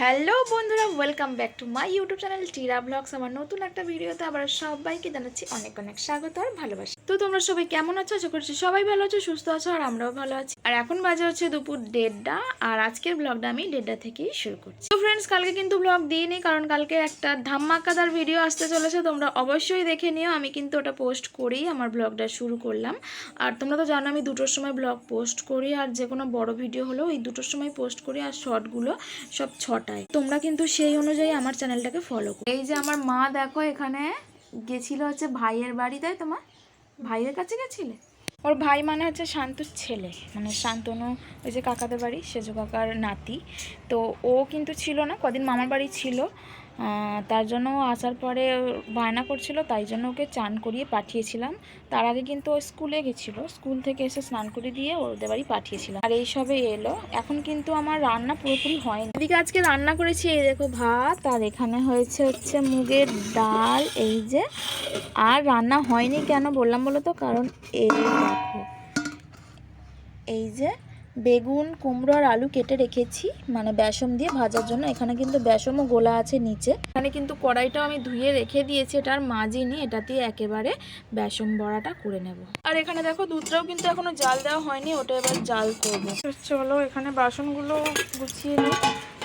Hello বন্ধুরা welcome back to my YouTube channel Tira vlogs আমার নতুন একটা ভিডিওতে আবার সবাইকে জানাচ্ছি অনেক অনেক স্বাগত আর ভালোবাসি। তো তোমরা সবাই কেমন আছো? আশা করছি সবাই ভালো আছো, সুস্থ আছো, আর আমরাও ভালো আছি। আর এখন বাজে হচ্ছে দুপুর দেড়টা, আর আজকের ব্লগটা আমি দেড়টা থেকেই শুরু করছি। তো ফ্রেন্ডস কালকে কিন্তু ব্লগ দিইনি, কারণ কালকে একটা ধাম্মাকাদার ভিডিও আসতে চলেছে, তোমরা অবশ্যই দেখে নিও। আমি কিন্তু ওটা পোস্ট করেই আমার ব্লগটা শুরু করলাম। আর তোমরা তো জানো, আমি দুটোর সময় ব্লগ পোস্ট করি, আর যে কোনো বড় ভিডিও হলেও এই দুটোর সময় পোস্ট করি, আর শর্টগুলো সব ছটায় তোমরা কিন্তু সেই অনুযায়ী আমার চ্যানেলটাকে ফলো করো। এই যে আমার মা দেখো এখানে গেছিল হচ্ছে ভাইয়ের বাড়ি তাই তোমার? ভাইয়ের কাছে গেছিলে? ওর ভাই মানে হচ্ছে শান্তর ছেলে মানে শান্তনু ওই যে কাকাদের বাড়ি সেজু কাকার নাতি। তো ও কিন্তু ছিল না কদিন মামার বাড়ি ছিল। তার জন্য আসার পরে বায়না করছিল, তাই জন্য ওকে চান করিয়ে পাঠিয়েছিলাম। তার আগে কিন্তু ও স্কুলে গেছিল, স্কুল থেকে এসে স্নান করে দিয়ে ওদের বাড়ি পাঠিয়েছিলাম। আর এই সবে এলো। এখন কিন্তু আমার রান্না পুরোপুরি হয়নি। এদিকে আজকে রান্না করেছি, এই দেখো ভাত, আর এখানে হয়েছে হচ্ছে মুগের ডাল, এই যে। আর রান্না হয়নি কেন বললাম বলো তো? কারণ এই দেখো, এই যে বেগুন, কুমড়ো আর আলু কেটে রেখেছি। মানে বেসম দিয়ে ভাজার জন্য। এখানে কিন্তু বেসমও গোলা আছে নিচে। এখানে কিন্তু কড়াইটাও আমি ধুয়ে রেখে দিয়েছি। এটা আর মাজিনি এটা দিয়ে একেবারে বেসম বড়াটা করে নেব। আর এখানে দেখো, দুধটাও কিন্তু এখনও জাল দেওয়া হয়নি। ওটা এবার জাল করব। চলো, এখানে বাসনগুলো গুছিয়ে নিই।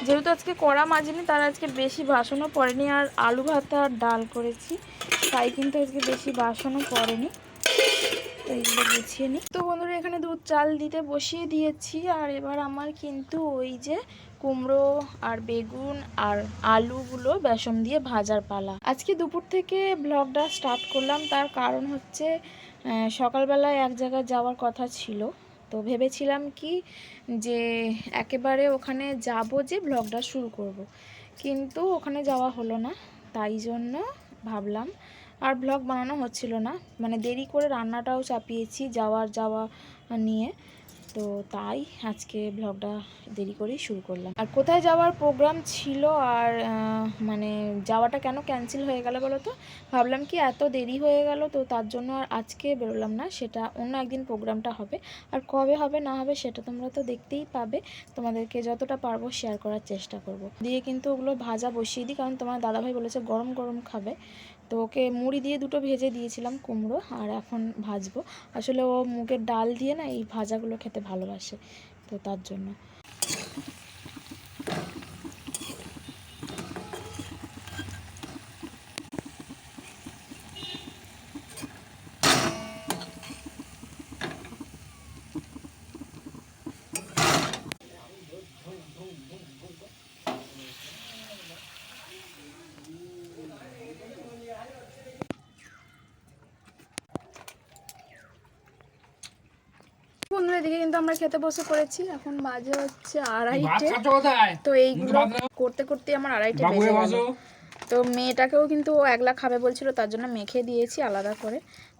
যেহেতু আজকে কড়া মাজিনি তার আজকে বেশি বাসনও পড়েনি। আর আলু ভাত আর ডাল করেছি। তাই কিন্তু আজকে বেশি বাসনও পড়েনি। তো এইগুলো নিই। তো বন্ধুরা, এখানে দুধ চাল দিতে বসিয়ে দিয়েছি, আর এবার আমার কিন্তু ওই যে কুমড়ো আর বেগুন আর আলুগুলো বেসন দিয়ে ভাজার পালা। আজকে দুপুর থেকে ব্লগটা স্টার্ট করলাম, তার কারণ হচ্ছে সকালবেলায় এক জায়গায় যাওয়ার কথা ছিল। তো ভেবেছিলাম কি যে একেবারে ওখানে যাব যে ব্লগটা শুরু করব। কিন্তু ওখানে যাওয়া হলো না, তাই জন্য ভাবলাম আর ব্লগ বানানো হচ্ছিল না। মানে দেরি করে রান্নাটাও চাপিয়েছি যাওয়ার যাওয়া নিয়ে। তো তাই আজকে ব্লগটা দেরি করেই শুরু করলাম। আর কোথায় যাওয়ার প্রোগ্রাম ছিল আর মানে যাওয়াটা কেন ক্যান্সেল হয়ে গেল বলো তো? ভাবলাম কি এত দেরি হয়ে গেল তো তার জন্য আর আজকে বেরোলাম না, সেটা অন্য একদিন প্রোগ্রামটা হবে। আর কবে হবে না হবে সেটা তোমরা তো দেখতেই পাবে। তোমাদেরকে যতটা পারব শেয়ার করার চেষ্টা করব। দিয়ে কিন্তু ওগুলো ভাজা বসিয়ে দিই, কারণ তোমার দাদাভাই বলেছে গরম গরম খাবে। তো ওকে মুড়ি দিয়ে দুটো ভেজে দিয়েছিলাম কুমড়ো আর এখন ভাজবো। আসলে ও মুগের ডাল দিয়ে না এই ভাজাগুলো খেতে ভালোবাসে তো তার জন্য। বন্ধুরা এদিকে কিন্তু আমরা খেতে বসে পড়েছি। এখন বাজে হচ্ছে আড়াইটে। তো এইগুলো করতে করতে আমার আড়াইটে বেজে গেল। তো মেয়েটাকেও কিন্তু ও একলা খাবে বলছিল তার জন্য মেখে দিয়েছি আলাদা করে।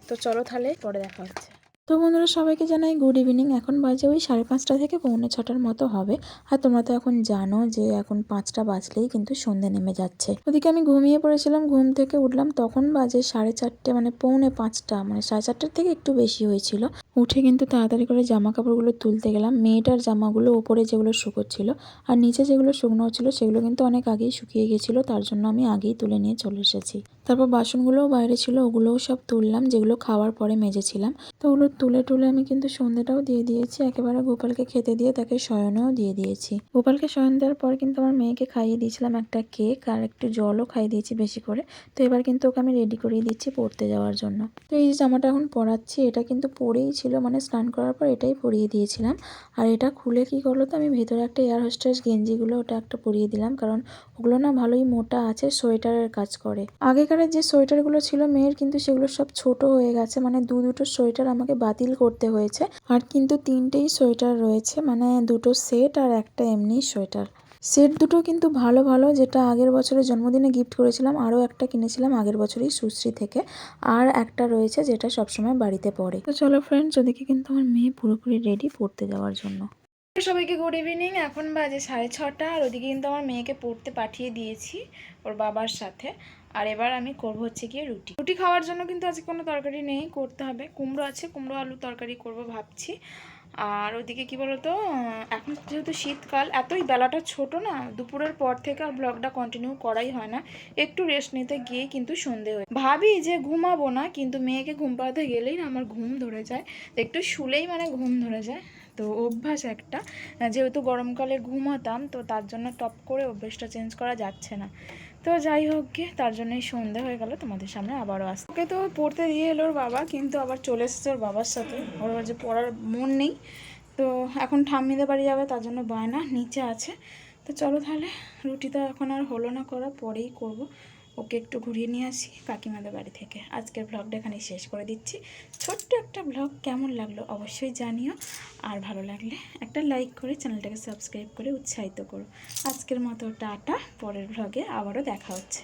তো চলো তাহলে পরে দেখা হচ্ছে। তো বন্ধুরা সবাইকে জানাই গুড ইভিনিং এখন বাজে ওই সাড়ে পাঁচটা থেকে পৌনে ছটার মতো হবে। আর তোমরা তো এখন জানো যে এখন পাঁচটা বাজলেই কিন্তু সন্ধে নেমে যাচ্ছে। ওদিকে আমি ঘুমিয়ে পড়েছিলাম ঘুম থেকে উঠলাম। তখন বাজে সাড়ে চারটে মানে পৌনে পাঁচটা মানে সাড়ে চারটার থেকে একটু বেশি হয়েছিল। উঠে কিন্তু তাড়াতাড়ি করে জামা কাপড়গুলো তুলতে গেলাম। মেয়েটার জামাগুলো ওপরে যেগুলো শুকোচ্ছিল আর নিচে যেগুলো শুকনো ছিল, সেগুলো কিন্তু অনেক আগেই শুকিয়ে গেছিল, তার জন্য আমি আগেই তুলে নিয়ে চলে এসেছি। তারপর বাসনগুলোও বাইরে ছিল, ওগুলোও সব তুললাম, যেগুলো খাওয়ার পরে মেজেছিলাম। তো ওগুলো তুলে তুলে আমি কিন্তু সন্ধ্যেটাও দিয়ে দিয়েছি, একেবারে গোপালকে খেতে দিয়ে তাকে শয়নেও দিয়ে দিয়েছি। গোপালকে শয়ন দেওয়ার পর কিন্তু আমার মেয়েকে খাইয়ে দিয়েছিলাম একটা কেক আর একটু জলও খাইয়ে দিয়েছি বেশি করে। তো এবার কিন্তু ওকে আমি রেডি করিয়ে দিচ্ছি পড়তে যাওয়ার জন্য। তো এই যে জামাটা এখন পরাচ্ছি, এটা কিন্তু পরেই ছিল মানে স্নান করার পর এটাই পরিয়ে দিয়েছিলাম। আর এটা খুলে কি করল তো, আমি ভেতরে একটা এয়ার হোস্টেস গেঞ্জিগুলো ওটা একটা পরিয়ে দিলাম, কারণ ওগুলো না ভালোই মোটা আছে, সোয়েটারের কাজ করে। আগেকারের যে সোয়েটারগুলো ছিল মেয়ের কিন্তু সেগুলো সব ছোট হয়ে গেছে। মানে দু দুটো সোয়েটার আমাকে বাতিল করতে হয়েছে। আর কিন্তু তিনটেই সোয়েটার রয়েছে। মানে দুটো সেট আর একটা এমনি সোয়েটার। সেট দুটো কিন্তু ভালো ভালো। যেটা আগের বছরের জন্মদিনে গিফট করেছিলাম, আরও একটা কিনেছিলাম আগের বছরই সুশ্রী থেকে। আর একটা রয়েছে যেটা সবসময় বাড়িতে পড়ে। তো চলো ফ্রেন্ডস ওদিকে কিন্তু আমার মেয়ে পুরোপুরি রেডি পড়তে যাওয়ার জন্য। সবাইকে গুড ইভিনিং এখন বাজে সাড়ে ছটা। আর ওদিকে কিন্তু আমার মেয়েকে পড়তে পাঠিয়ে দিয়েছি, ওর বাবার সাথে। আর এবার আমি করব হচ্ছে গিয়ে রুটি। রুটি খাওয়ার জন্য কিন্তু আজকে কোনো তরকারি নেই, করতে হবে। কুমড়ো আছে, কুমড়ো, আলু তরকারি করব ভাবছি। আর ওদিকে কি বলতো, এখন যেহেতু শীতকাল, এতই বেলাটা ছোট না, দুপুরের পর থেকে আর ব্লগটা কন্টিনিউ করাই হয় না। একটু রেস্ট নিতে গিয়ে কিন্তু সন্ধে হয় ভাবি যে ঘুমাবো না, কিন্তু মেয়েকে ঘুম পাড়াতে গেলেই না আমার ঘুম ধরে যায়। একটু শুলেই মানে ঘুম ধরে যায়। তো অভ্যাস একটা। যেহেতু গরমকালে ঘুমাতাম, তো তার জন্য টপ করে অভ্যাসটা চেঞ্জ করা যাচ্ছে না। তো যাই হোক গিয়ে তার জন্যই সন্ধে হয়ে গেল, তোমাদের সামনে আবারও আসতে ওকে তো পড়তে দিয়ে এলো ওর বাবা, কিন্তু আবার চলে এসেছে ওর বাবার সাথে। ওর যে পড়ার মন নেই। তো এখন ঠাম্মিদের বাড়ি যাবে, তার জন্য বায়না নিচে আছে। তো চলো তাহলে রুটি তো এখন আর হলো না করা পরেই করব। ওকে একটু ঘুরিয়ে নিয়ে আসি কাকিমাদের বাড়ি থেকে। আজকের ব্লগটা এখানে শেষ করে দিচ্ছি। ছোট্ট একটা ব্লগ কেমন লাগল অবশ্যই জানিও। আর ভালো লাগলে একটা লাইক করে চ্যানেলটাকে সাবস্ক্রাইব করে উৎসাহিত করো। আজকের মতো টাটা, পরের ব্লগে আবারও দেখা হচ্ছে।